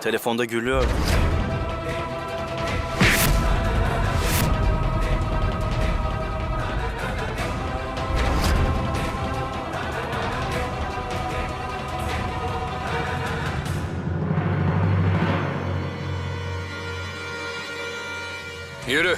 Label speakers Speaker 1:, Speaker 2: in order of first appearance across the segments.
Speaker 1: Telefonda gülüyor.
Speaker 2: Yürü.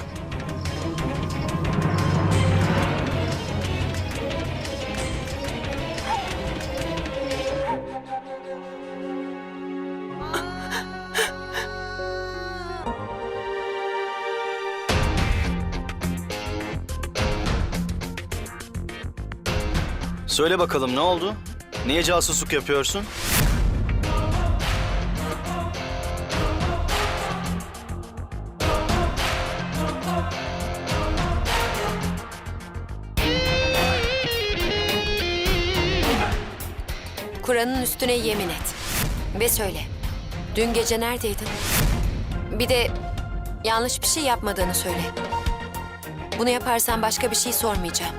Speaker 1: Söyle bakalım ne oldu? Niye casusluk yapıyorsun?
Speaker 3: Kur'an'ın üstüne yemin et. Ve söyle. Dün gece neredeydin? Bir de yanlış bir şey yapmadığını söyle. Bunu yaparsan başka bir şey sormayacağım.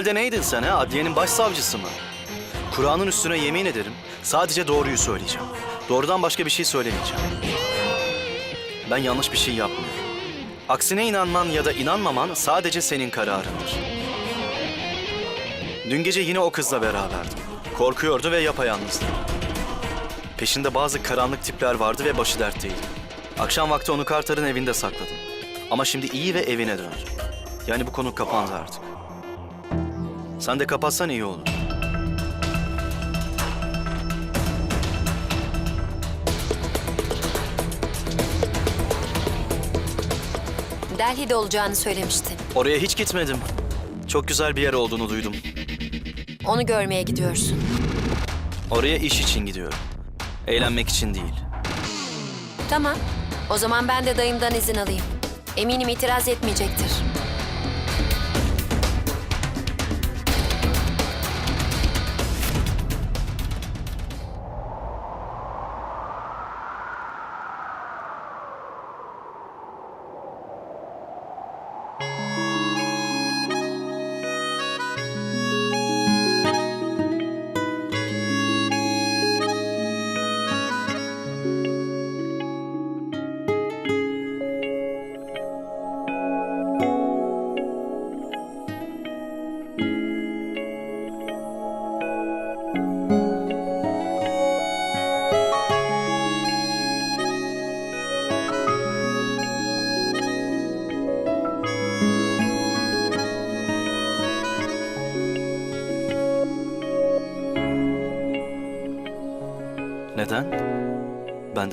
Speaker 1: Bopel'de neydin sen ha? Adliyenin başsavcısı mı? Kur'an'ın üstüne yemin ederim. Sadece doğruyu söyleyeceğim. Doğrudan başka bir şey söylemeyeceğim. Ben yanlış bir şey yapmıyorum. Aksine inanman ya da inanmaman sadece senin kararındır. Dün gece yine o kızla beraberdim. Korkuyordu ve yapayalnızdı. Peşinde bazı karanlık tipler vardı ve başı dertteydi. Akşam vakti onu Carter'ın evinde sakladım. Ama şimdi iyi ve evine döndü. Yani bu konu kapandı artık. Sen de kapatsan iyi olur.
Speaker 3: Delhi'de olacağını söylemiştin.
Speaker 1: Oraya hiç gitmedim. Çok güzel bir yer olduğunu duydum.
Speaker 3: Onu görmeye gidiyorsun.
Speaker 1: Oraya iş için gidiyorum. Eğlenmek için değil.
Speaker 3: Tamam. O zaman ben de dayımdan izin alayım. Eminim itiraz etmeyecektir.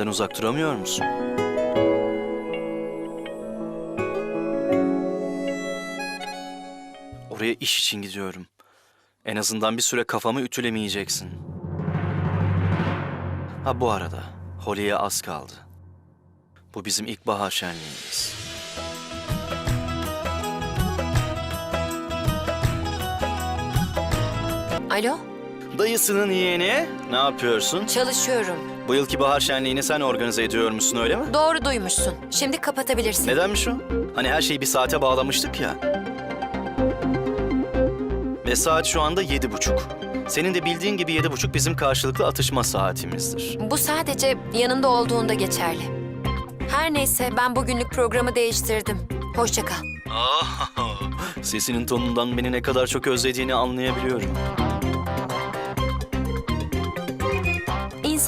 Speaker 1: Benden uzak duramıyor musun? Oraya iş için gidiyorum. En azından bir süre kafamı ütülemeyeceksin. Ha bu arada, Holly'e az kaldı. Bu bizim ilkbahar şenliğimiz.
Speaker 3: Alo?
Speaker 1: Dayısının yeğeni, ne yapıyorsun?
Speaker 3: Çalışıyorum.
Speaker 1: Bu yılki bahar şenliğini sen organize ediyor musun öyle mi?
Speaker 3: Doğru duymuşsun. Şimdi kapatabilirsin.
Speaker 1: Nedenmiş o? Hani her şeyi bir saate bağlamıştık ya. Ve saat şu anda yedi buçuk. Senin de bildiğin gibi yedi buçuk bizim karşılıklı atışma saatimizdir.
Speaker 3: Bu sadece yanında olduğunda geçerli. Her neyse ben bugünlük programı değiştirdim. Hoşça kal.
Speaker 1: Ah, Sesinin tonundan beni ne kadar çok özlediğini anlayabiliyorum.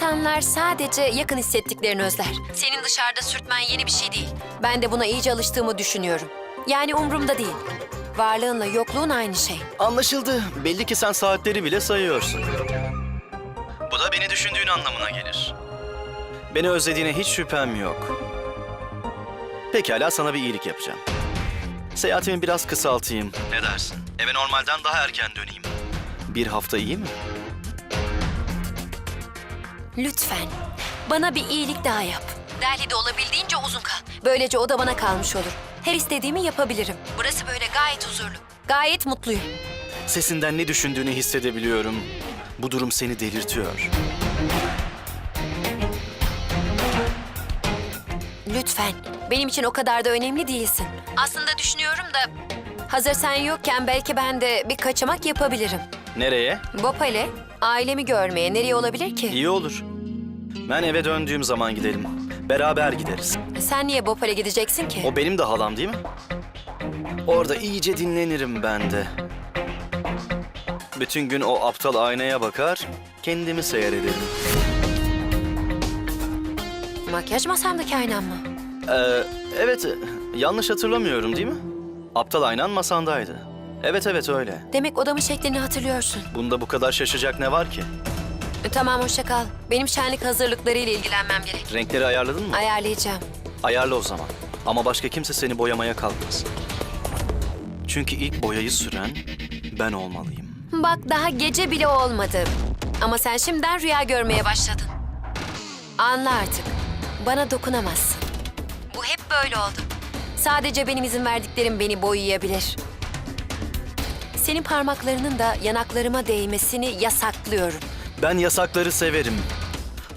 Speaker 3: İnsanlar sadece yakın hissettiklerini özler. Senin dışarıda sürtmen yeni bir şey değil. Ben de buna iyice alıştığımı düşünüyorum. Yani umurumda değil. Varlığınla yokluğun aynı şey.
Speaker 1: Anlaşıldı. Belli ki sen saatleri bile sayıyorsun. Bu da beni düşündüğün anlamına gelir. Beni özlediğine hiç şüphem yok. Pekala sana bir iyilik yapacağım. Seyahatimi biraz kısaltayım. Ne dersin? Eve normalden daha erken döneyim. Bir hafta iyi mi?
Speaker 3: Lütfen bana bir iyilik daha yap. Delhi'de olabildiğince uzun kal. Böylece o da bana kalmış olur. Her istediğimi yapabilirim. Burası böyle gayet huzurlu. Gayet mutluyum.
Speaker 1: Sesinden ne düşündüğünü hissedebiliyorum. Bu durum seni delirtiyor.
Speaker 3: Lütfen. Benim için o kadar da önemli değilsin. Aslında düşünüyorum da hazır sen yokken belki ben de bir kaçamak yapabilirim.
Speaker 1: Nereye?
Speaker 3: Bopal'e ailemi görmeye nereye olabilir ki?
Speaker 1: İyi olur. Ben eve döndüğüm zaman gidelim. Beraber gideriz.
Speaker 3: Sen niye Bopal'e gideceksin ki?
Speaker 1: O benim de halam değil mi? Orada iyice dinlenirim ben de. Bütün gün o aptal aynaya bakar, kendimi seyrederim.
Speaker 3: Makyaj masamdaki aynam mı?
Speaker 1: Ee, evet, yanlış hatırlamıyorum değil mi? Aptal aynan masandaydı. Evet evet öyle.
Speaker 3: Demek odamın şeklini hatırlıyorsun.
Speaker 1: Bunda bu kadar şaşacak ne var ki?
Speaker 3: E, Tamam hoşça kal. Benim şenlik hazırlıklarıyla ilgilenmem gerek.
Speaker 1: Renkleri ayarladın mı?
Speaker 3: Ayarlayacağım.
Speaker 1: Ayarla o zaman. Ama başka kimse seni boyamaya kalkmasın. Çünkü ilk boyayı süren ben olmalıyım.
Speaker 3: Bak daha gece bile olmadı. Ama sen şimdiden rüya görmeye başladın. Anla artık. Bana dokunamazsın. Bu hep böyle oldu. Sadece benim izin verdiklerim beni boyayabilir. Senin parmaklarının da yanaklarıma değmesini yasaklıyorum.
Speaker 1: Ben yasakları severim.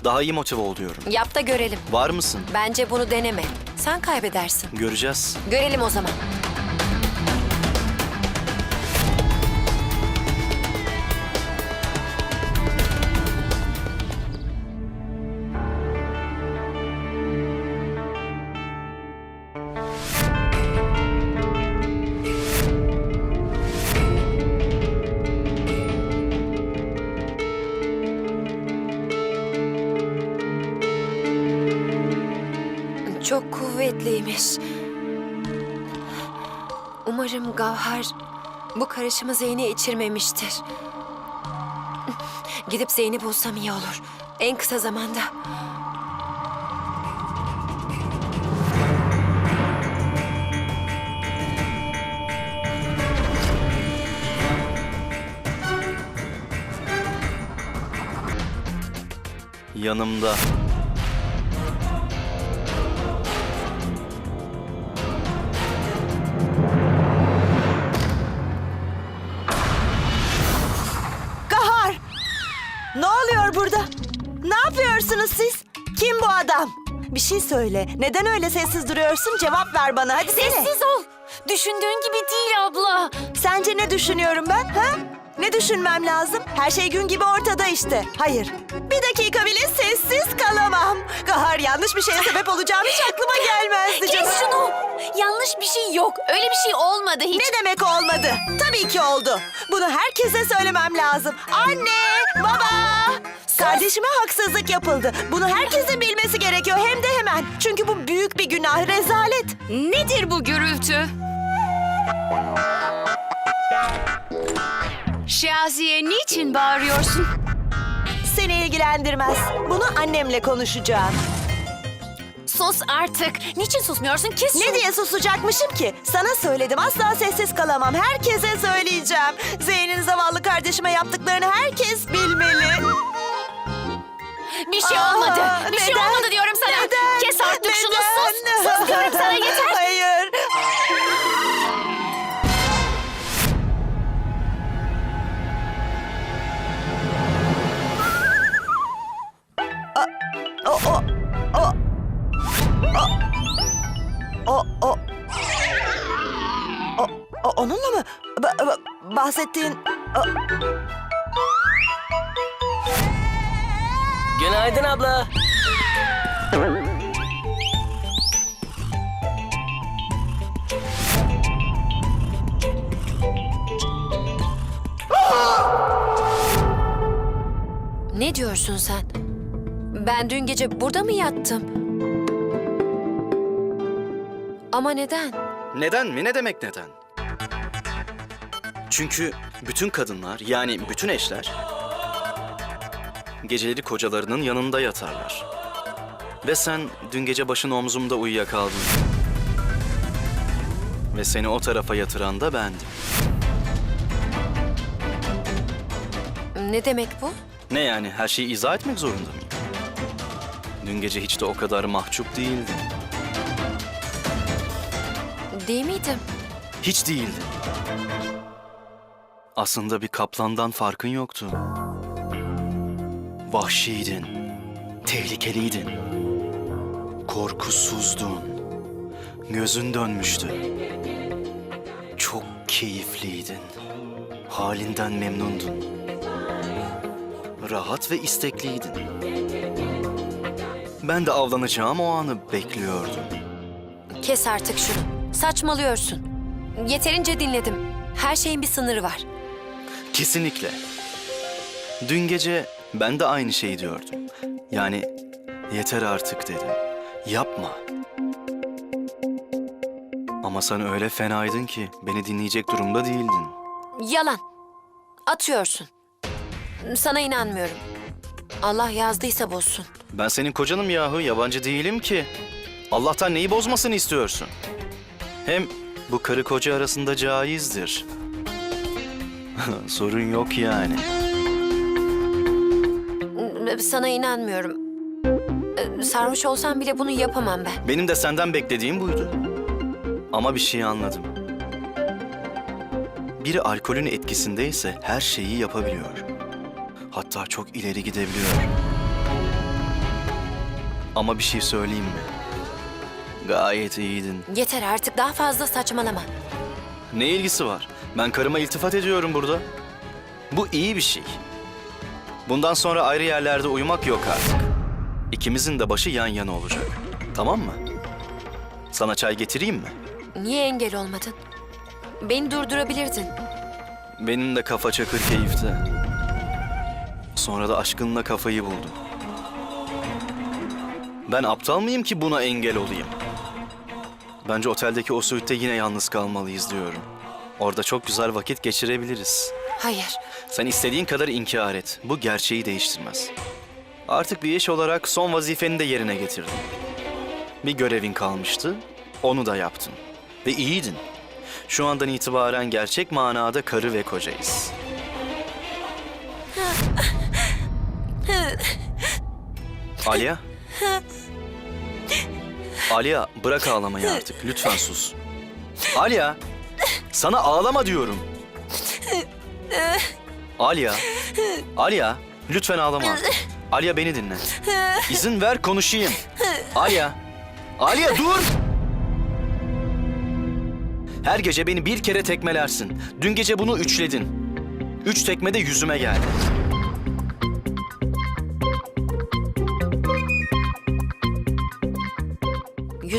Speaker 1: Daha iyi motive oluyorum.
Speaker 3: Yap da görelim.
Speaker 1: Var mısın?
Speaker 3: Bence bunu deneme. Sen kaybedersin.
Speaker 1: Göreceğiz.
Speaker 3: Görelim o zaman. Umarım Gavhar bu karışımı Zeyn'e içirmemiştir. Gidip Zeyn'i bulsam iyi olur. En kısa zamanda.
Speaker 1: Yanımda.
Speaker 2: Bir şey söyle. Neden öyle sessiz duruyorsun? Cevap ver bana hadi sene.
Speaker 3: Sessiz ol. Düşündüğün gibi değil abla.
Speaker 2: Sence ne düşünüyorum ben? Ha? Ne düşünmem lazım? Her şey gün gibi ortada işte. Hayır. Bir dakika bile sessiz kalamam. Kahar yanlış bir şeye sebep olacağım hiç aklıma gelmezdi canım.
Speaker 3: Kes şunu. Yanlış bir şey yok. Öyle bir şey olmadı hiç.
Speaker 2: Ne demek olmadı? Tabii ki oldu. Bunu herkese söylemem lazım. Anne, baba. Kardeşime haksızlık yapıldı. Bunu herkesin bilmesi gerekiyor hem de hemen. Çünkü bu büyük bir günah, rezalet.
Speaker 4: Nedir bu gürültü? Şaziye niçin bağırıyorsun?
Speaker 2: Seni ilgilendirmez. Bunu annemle konuşacağım.
Speaker 3: Sus artık. Niçin susmuyorsun? Kes.
Speaker 2: Ne diye susacakmışım ki? Sana söyledim asla sessiz kalamam. Herkese söyleyeceğim. Zeyn'in zavallı kardeşime yaptıklarını herkes bilmeli.
Speaker 3: Bir şey
Speaker 2: neden?
Speaker 3: olmadı diyorum sana.
Speaker 2: Neden?
Speaker 3: Kes artık şunu
Speaker 2: Neden?
Speaker 3: sus. Sus diyorum sana yeter.
Speaker 2: Hayır. O o o o o o o o onunla mı Ba- ba- bahsettiğin o-
Speaker 5: Günaydın abla.
Speaker 3: Ne diyorsun sen? Ben dün gece burada mı yattım? Ama neden?
Speaker 1: Neden mi? Ne demek neden? Çünkü bütün kadınlar yani bütün eşler geceleri kocalarının yanında yatarlar. Ve sen dün gece başın omzumda uyuyakaldın. Ve seni o tarafa yatıran da bendim.
Speaker 3: Ne demek bu?
Speaker 1: Ne yani her şeyi izah etmek zorunda mıyım? Dün gece hiç de o kadar mahcup değildin.
Speaker 3: Değil miydim?
Speaker 1: Hiç değildin. Aslında bir kaplandan farkın yoktu. Vahşiydin. Tehlikeliydin. Korkusuzdun. Gözün dönmüştü. Çok keyifliydin. Halinden memnundun. Rahat ve istekliydin. Ben de avlanacağım o anı bekliyordum.
Speaker 3: Kes artık şunu. Saçmalıyorsun. Yeterince dinledim. Her şeyin bir sınırı var.
Speaker 1: Kesinlikle. Dün gece ben de aynı şeyi diyordum. Yani yeter artık dedim. Yapma. Ama sen öyle fenaydın ki beni dinleyecek durumda değildin.
Speaker 3: Yalan. Atıyorsun. Sana inanmıyorum. Allah yazdıysa bozsun.
Speaker 1: Ben senin kocanım yahu, yabancı değilim ki. Allah'tan neyi bozmasını istiyorsun? Hem bu karı koca arasında caizdir. Sorun yok yani.
Speaker 3: Sana inanmıyorum. Sarhoş olsam bile bunu yapamam ben.
Speaker 1: Benim de senden beklediğim buydu. Ama bir şey anladım. Biri alkolün etkisindeyse her şeyi yapabiliyor. Hatta çok ileri gidebiliyor. Ama bir şey söyleyeyim mi? Gayet iyiydin.
Speaker 3: Yeter artık daha fazla saçmalama.
Speaker 1: Ne ilgisi var? Ben karıma iltifat ediyorum burada. Bu iyi bir şey. Bundan sonra ayrı yerlerde uyumak yok artık. İkimizin de başı yan yana olacak. Tamam mı? Sana çay getireyim mi?
Speaker 3: Niye engel olmadın? Beni durdurabilirdin.
Speaker 1: Benim de kafa çakır keyifte. Sonra da aşkınla kafayı buldum. Ben aptal mıyım ki buna engel olayım? Bence oteldeki o suite yine yalnız kalmalıyız diyorum. Orada çok güzel vakit geçirebiliriz.
Speaker 3: Hayır.
Speaker 1: Sen istediğin kadar inkar et. Bu gerçeği değiştirmez. Artık bir iş olarak son vazifeni de yerine getirdin. Bir görevin kalmıştı. Onu da yaptın. Ve iyiydin. Şu andan itibaren gerçek manada karı ve kocayız. Aliya? Aliya bırak ağlamayı artık. Lütfen sus. Aliya, sana ağlama diyorum. Aliya, Aliya lütfen ağlama artık. Aliya beni dinle. İzin ver konuşayım. Aliya, Aliya dur! Her gece beni bir kere tekmelersin. Dün gece bunu üçledin. Üç tekme de yüzüme geldi.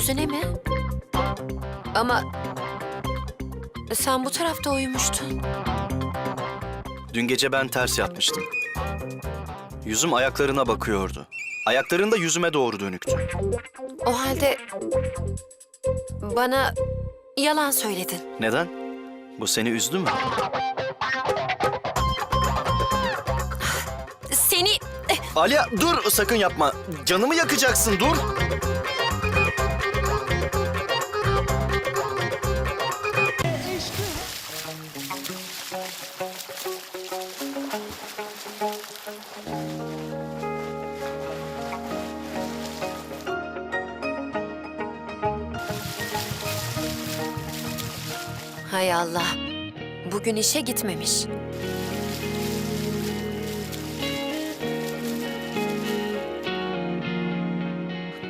Speaker 3: Yüzüne mi? Ama sen bu tarafta uyumuştun.
Speaker 1: Dün gece ben ters yatmıştım. Yüzüm ayaklarına bakıyordu. Ayakların da yüzüme doğru dönüktü.
Speaker 3: O halde bana yalan söyledin.
Speaker 1: Neden? Bu seni üzdü mü?
Speaker 3: Seni
Speaker 1: Aliya dur sakın yapma. Canımı yakacaksın dur.
Speaker 3: Hay Allah. Bugün işe gitmemiş.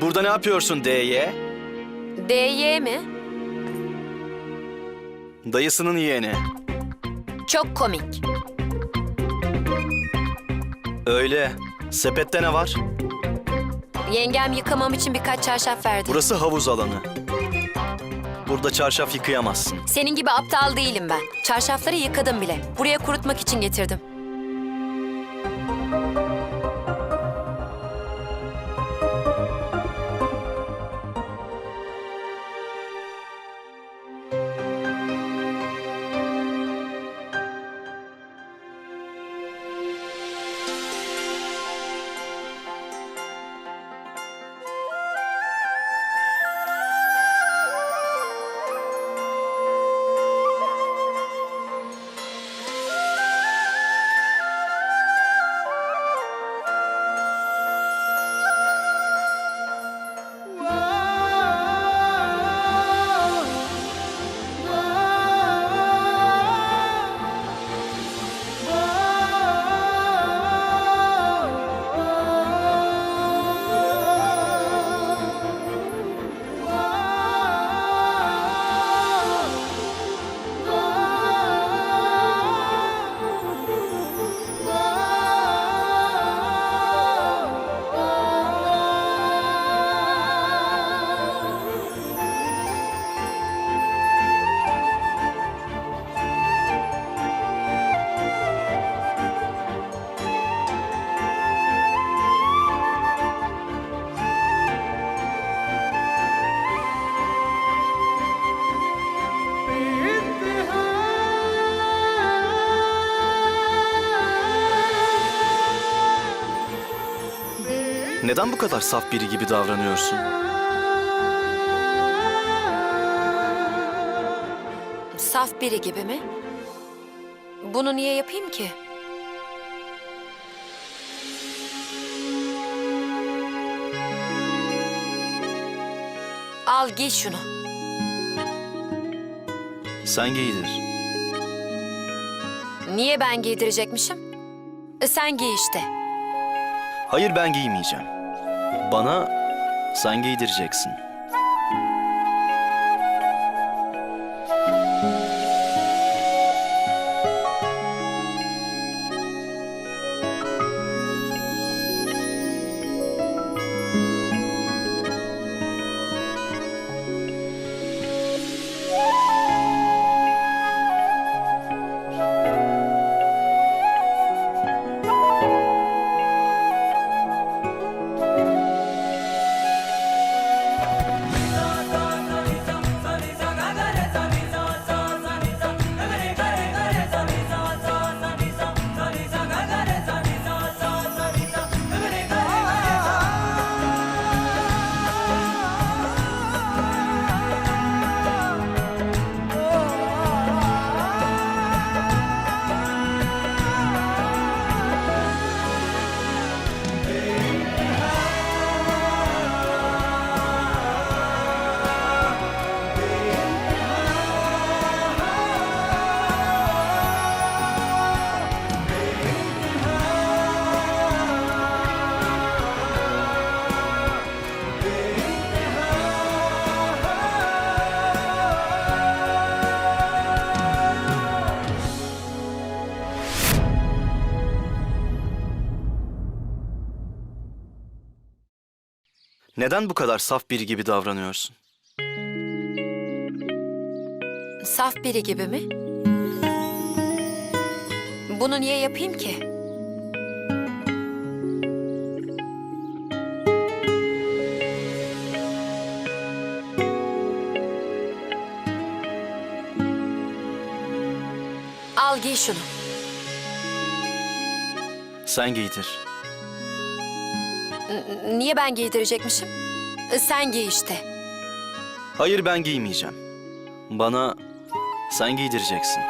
Speaker 1: Burada ne yapıyorsun DY?
Speaker 3: DY mi?
Speaker 1: Dayısının yeğeni.
Speaker 3: Çok komik.
Speaker 1: Öyle. Sepette ne var?
Speaker 3: Yengem yıkamam için birkaç çarşaf verdi.
Speaker 1: Burası havuz alanı. Burada çarşaf yıkayamazsın.
Speaker 3: Senin gibi aptal değilim ben. Çarşafları yıkadım bile. Buraya kurutmak için getirdim.
Speaker 1: Neden bu kadar saf biri gibi davranıyorsun?
Speaker 3: Saf biri gibi mi? Bunu niye yapayım ki? Al giy şunu.
Speaker 1: Sen giydir.
Speaker 3: Niye ben giydirecekmişim? E, sen giy işte.
Speaker 1: Hayır ben giymeyeceğim. Bana sen giydireceksin. Neden bu kadar saf biri gibi davranıyorsun?
Speaker 3: Saf biri gibi mi? Bunu niye yapayım ki? Al giy şunu.
Speaker 1: Sen giydir.
Speaker 3: Niye ben giydirecekmişim? E, Sen giy işte.
Speaker 1: Hayır ben giymeyeceğim. Bana sen giydireceksin.